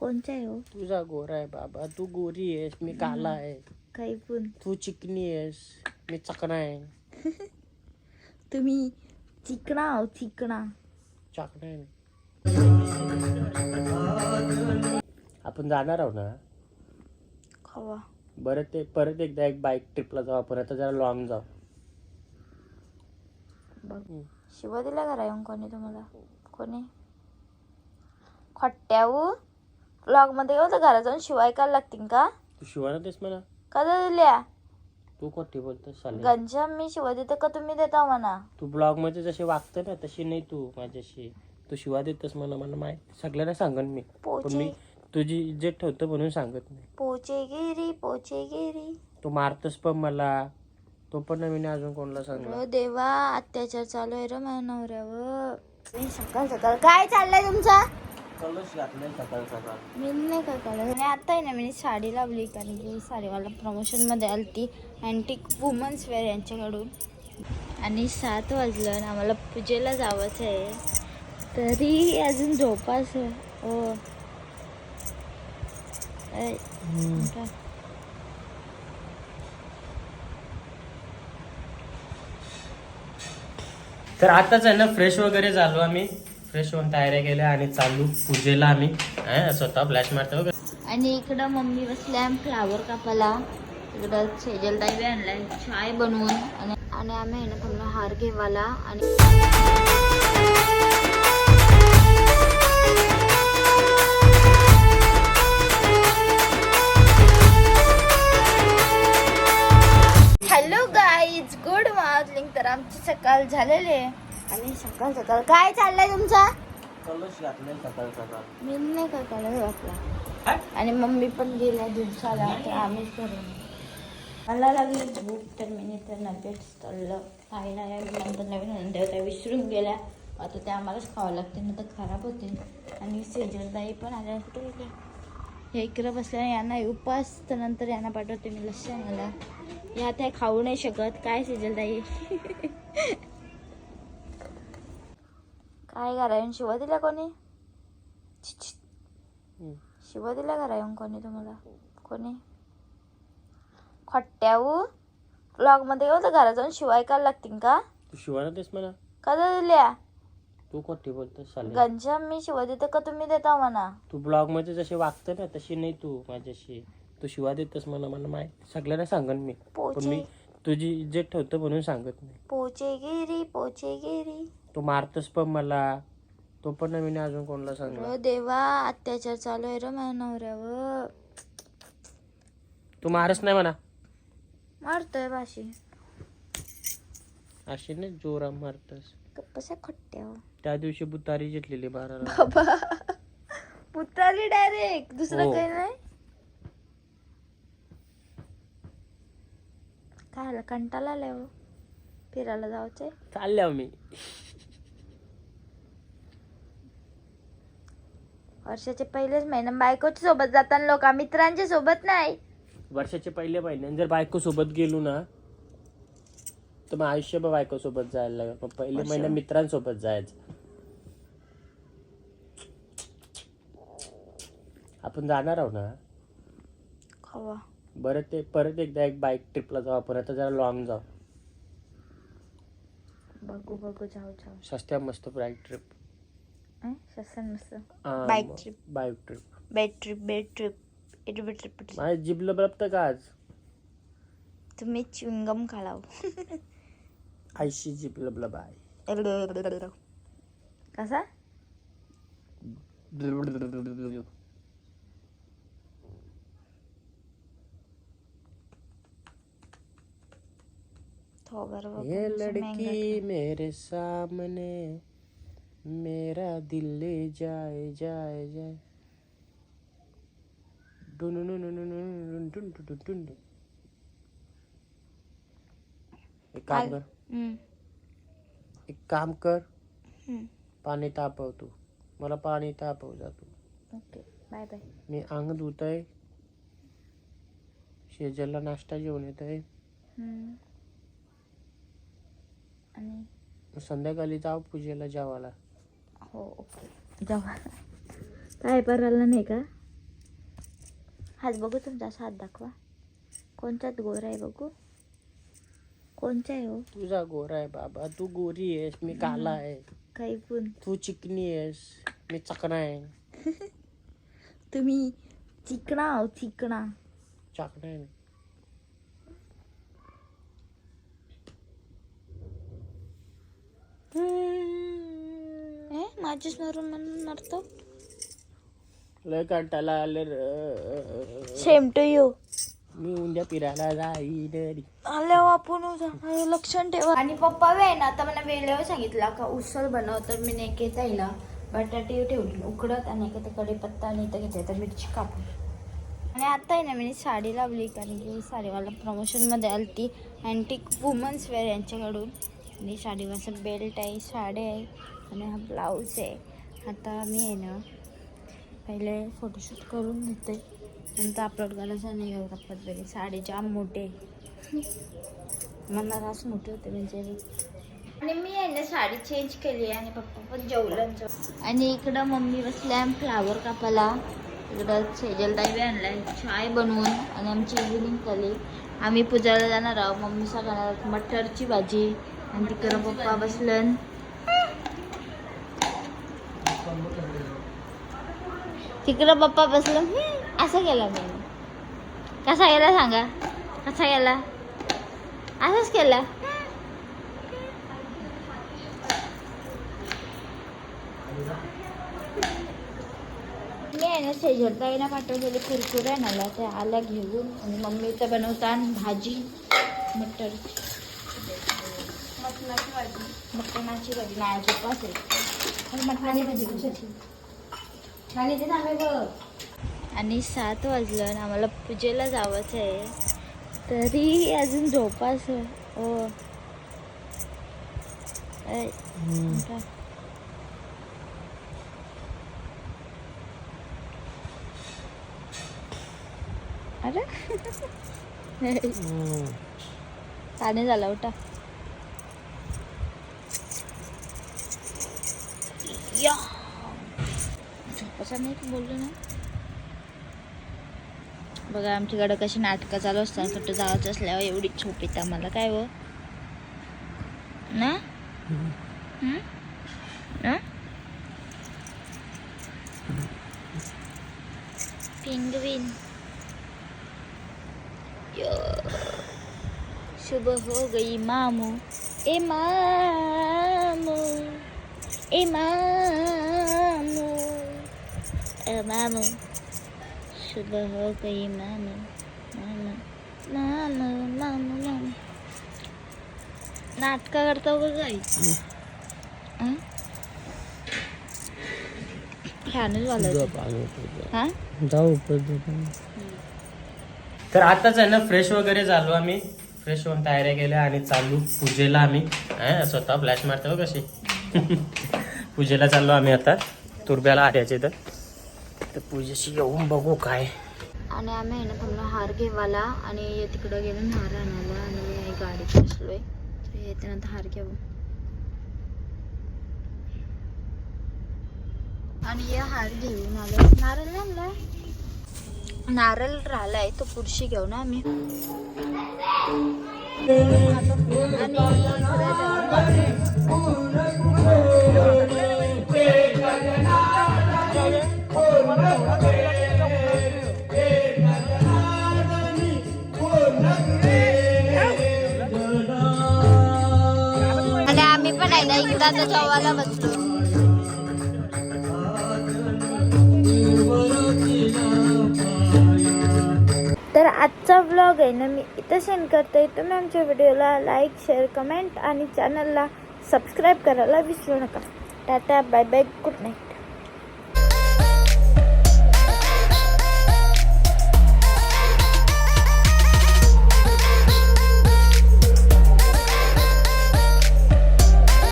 कोणचा आहे हो? तुझा गोरा आहे बाबा तू गोरी आहेस मी काला आहे. काही पण. तू चिकनी आहेस मी चकना आहे. तुम्ही चिकणा आहो चिकणा चाकणा आहे आपण जाणार आहोत ना? खवा. बरं ते परत एकदा एक बाईक ट्रिपला जाऊ आपण आता जरा लॉंग जाऊ. बघ शिवा दिला का राहून कोणी तुम्हाला? कोणी? खट्ट्याऊ ब्लॉगमध्ये होतं घरात जाऊन शिवाय का लागतील का? तू शिवाना देस मला. कदा दिल्या तू कोठी बोलतोस चालेल गंजा मी शिवा देते का तुम्ही देता म्हणा? तू ब्लॉगमध्ये जशी वागते ना तशी नाही तू माझ्याशी. तू शिवा देतस मला मला माहीत सगळ्यांना सांगन मी. पण पोचे. मी तुझी इज्जत ठेवतो म्हणून सांगत नाही. पोचे गिरी पोचे गिरी. तू मारतस पण मला. तो पण मी अजून कोणाला सांगला अरे देवा अत्याचार चालू आहे रे माझ्या नवऱ्यावर. मी सकाळ सकाळ काय चाललंय तुमचा? कलश घातलाय सकाळ सकाळ. मी नाही काय कळलं आणि आता आहे ना मी साडी लावली कारण की साडीवाला प्रमोशनमध्ये आली ती अँटिक वुमन्स वेअर यांच्याकडून. आणि सात वाजलं आणि आम्हाला पूजेला जावंच आहे. तरी अजून झोपास हो. ऐ, उठा. तर आताच आहे ना फ्रेश वगैरे झालो आम्ही. फ्रेश होऊन तयाऱ्या केल्या आणि चालू पूजेला आम्ही स्वतः फ्लॅश मारतो आणि इकडं मम्मी बसल्या फ्लावर कापाला इकडं सेजल ताई आणलाय चाय बनवून. आणि आणि आम्ही आहे ना तुम्हाला हार घेवाला आणि हॅलो गाईज गुड मॉर्निंग तर आमची सकाळ झालेली आहे. आणि सकाळ सकाळ. काय चाललंय तुमचा? कलश घातलाय सकाळ सकाळ. मी नाही काय आणि मम्मी पण गेल्या दिवसाला तर आम्हीच मला लागली भूक तर मी तर नगेट्स तळलं काही नाही नंतर नवीन नंतर त्या विसरून गेल्या. आता ते आम्हालाच खावं लागते ना तर खराब होते आणि सेजलदाई पण आल्या कुठे गेल्या? हे इकडं बसल्या यांना उपास तर नंतर यांना पाठवते मी लक्ष मला या त्या खाऊ नाही शकत काय सेजलदाई काय करायला शिवा दिला कोणी. शिवा दिला का राहून कोणी तुम्हाला कोणी खट्ट्याऊ ब्लॉगमध्ये होतं घरात जाऊन शिवाय का लागतील का तू देस मला कदा दिल्या तू कोठी बोलतोस चालेल गंजा मी शिवा देते का तुम्ही देता म्हणा तू ब्लॉगमध्ये जशी वागते ना तशी नाही तू माझ्याशी तू शिवा देतस मला मला माहीत सगळ्यांना सांगन मी पोचे तुझी इज्जत ठेवतो म्हणून सांगत नाही पोचे गिरी पोचे गिरी तू मारतस पण मला. तो पण मी अजून कोणाला सांगला अरे देवा अत्याचार चालू आहे रे माझ्या नवऱ्यावर. तू मारस नाही म्हणा. मारतोय बाशी. अशी नाही जोरा मारतस. कसा खट्ट्याव त्या दिवशी बुतारी जितलेली बाराला. बाबा. पुतारी डायरेक्ट दुसरं हो. काही नाही? काय आलं कंटाळा आलाय हो. फिरायला जायचंय चालल्या मी. वर्षाचे पहिलेच महिने. बायकोच्या सोबत जाताना लोक मित्रांच्या सोबत नाही. वर्षाचे पहिले महिने. जर बायको सोबत गेलो ना तर मग आयुष्यभर बायको सोबत जायला लागेल. पण पहिले. महिने मित्रांसोबत जायचं. आपण जाणार आहोत ना? खवा बरं ते परत एकदा एक बाईक ट्रिपला जाऊ आपण. आता जरा लॉंग जाऊ. बघू बघू. जाऊ जाऊ. सस्त्या मस्त बाईक ट्रिप अं? ससन मस्त Bike trip. Bike trip bed trip bed trip it be trip माझ्या जिबलं बरबतं का आज? तुम्ही च्युंगम खालाव. आयशी जिबलं बाय कसा? थोबर ये लड़की मेरे सामने. मेरा दिल ले जाए जाए जाए एक काम कर एक काम कर पाणी तापव तू मला पाणी तापव जा तू बाय बाय मी अंग धुत आहे शेजलला नाश्ता जेवण येत आहे संध्याकाळी जाव पूजेला जावाला हो. ओके जाऊ. काय परवाला नाही का? हात बघू तुमचा असा हात दाखवा. कोणत्यात गोरा आहे बघू? कोणचा आहे हो? तुझा गोरा आहे बाबा. तू गोरी आहेस मी काला आहे. काही पण. तू चिकनी आहेस मी चकना आहे. तुम्ही चिकणा आहो चिकणा. चाकणा आहे माझ्या स्मरून म्हणून मरतो लय कंटाळा आले सेम टू यू मी उद्या फिरायला जाईल आल्यावर आपण उद्या लक्षण ठेवा. आणि पप्पा वे ना आता मला वेळेवर सांगितला का उसळ बनव तर मी नेकेत आहे ना बटाटे ठेवली. उकडत आणि एका कढीपत्ता आणि इथं घेतलं तर मिरची कापून. आणि आता आहे ना मी साडी लावली कारण की साडीवाला प्रमोशनमध्ये आली ती अँटिक वुमन्स वेअर यांच्याकडून. आणि साडीवर असं बेल्ट आहे साडी आहे. आणि हा ब्लाऊज आहे. आता मी आहे ना पहिले फोटोशूट करून घेते. नंतर अपलोड करायचं नाही एवढा पद्धती साडी जाम मोठे. मला रास मोठे होते म्हणजे. आणि मी आहे ना साडी चेंज केली आणि पप्पा पण जेवलं आणि इकडं मम्मी बसल्या फ्लावर कापायला. इकडं सेजल ताई आणलाय चाय बनवून आणि आमची इव्हिनिंग झाली. आम्ही पूजाला जाणार आहोत. मम्मी सगळ्यांना मटरची भाजी. आणि तिकडं पप्पा बसलं तिकडं पप्पा बसलं असं केलं मी. कसा गेला सांगा? कसा गेला? असंच केला. मी आहे ना शेजरताईना पाठवलेले कुरकुरे आणायला ते आल्या घेऊन. आणि मम्मी तर बनवतात भाजी मटर. मटणाची भाजी. मटणाची भाजी. नाही उपास आहे. मटणाची भाजी कशाची आणि सात वाजलं आणि आम्हाला पूजेला जावंच आहे. तरी अजून झोपास हो. अरे. पाणी झालं उठा. झोपायचं नाही बोललो ना. बघा आमच्याकडं कशी नाटकं चालू असतात. कुठं जायचं असल्यावर एवढी झोप येत आम्हाला. काय व ना? हं? ना? पिंगविन सुबह हो गई मामू ए मामू ए मामू मामू सुबह हो गई मामू मामू मामू मामू मामू नाटका करता हो गाई फॅनच हा जाऊ तर आताच आहे ना फ्रेश वगैरे झालो आम्ही. फ्रेश होऊन तयाऱ्या केल्या आणि चालू पूजेला आम्ही. हा, स्वतः फ्लॅश मारतो बघ कशी. पूजेला चाललो आम्ही आता. तुरब्याला आर्याचे तर तर पूजेशी येऊन बघू काय. आणि आम्ही आहे ना थांबलो हार घेवाला आणि तिकडं गेलो हार आणायला आणि मी गाडीत बसलोय. तर येताना हार घेऊ आणि हे हार घेऊन आलो. नारळ आणला नारळ राहिलाय तो पुढशी घेऊ ना आम्ही. आणि आणि आम्ही पण आहे ना इकडं जेवायला बसतो तर आजचा व्लॉग आहे ना मी इथं सेंड करते. तुम्ही आमच्या व्हिडिओला लाईक शेअर कमेंट आणि चॅनलला सबस्क्राईब करायला विसरू नका. Tata bye bye good night